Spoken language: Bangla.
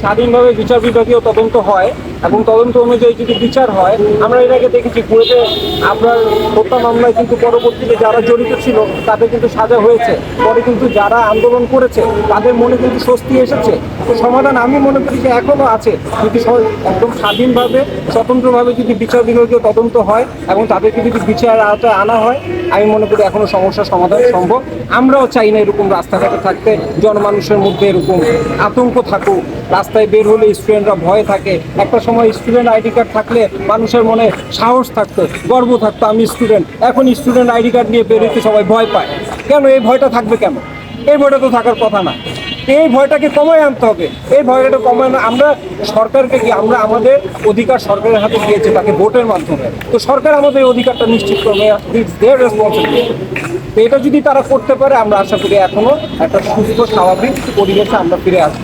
স্বাধীনভাবে বিচার বিভাগীয় তদন্ত হয় এবং তদন্ত অনুযায়ী যদি বিচার হয়, আমরা আগে দেখেছি কুয়েতে আপনার হত্যা মামলায় কিন্তু পরবর্তীতে যারা জড়িত ছিল, তাদের কিন্তু সাজা হয়েছে। পরে কিন্তু যারা আন্দোলন করেছে, তাদের মনে কিন্তু স্বস্তি এসেছে। তো সমাধান আমি মনে করি যে এখনও আছে। যদি একদম স্বাধীনভাবে, স্বতন্ত্রভাবে যদি বিচার বিভাগীয় তদন্ত হয় এবং তাদেরকে যদি বিচার আওতায় আনা হয় আমি মনে করি এখনও সমস্যার সমাধান সম্ভব। আমরাও চাই না এরকম রাস্তাঘাটে থাকতে জনমানুষের মধ্যে এরকম আতঙ্ক থাকুক। রাস্তায় বের হলে স্টুডেন্টরা ভয় থাকে। একটা সময় স্টুডেন্ট আইডি কার্ড থাকলে মানুষের মনে সাহস থাকতো, গর্ব থাকতো, আমি স্টুডেন্ট। এখন স্টুডেন্ট আইডি কার্ড নিয়ে বেরোতে সবাই ভয় পায়। কেন? এই ভয়টা থাকবে কেন? এই ভয়টা তো থাকার কথা না। এই ভয়টাকে কমায় আনতে হবে। এই ভয়টা কমায় না আমরা সরকারকে কি আমরা আমাদের অধিকার সরকারের হাতে দিয়েছি তাকে ভোটের মাধ্যমে। তো সরকার আমাদের অধিকারটা নিশ্চিত করবে দেয়ার রেসপন্সিবিলিটি তো এটা যদি তারা করতে পারে আমরা আশা করি এখনও একটা সুস্থ স্বাভাবিক পরিবেশে আমরা ফিরে আসব।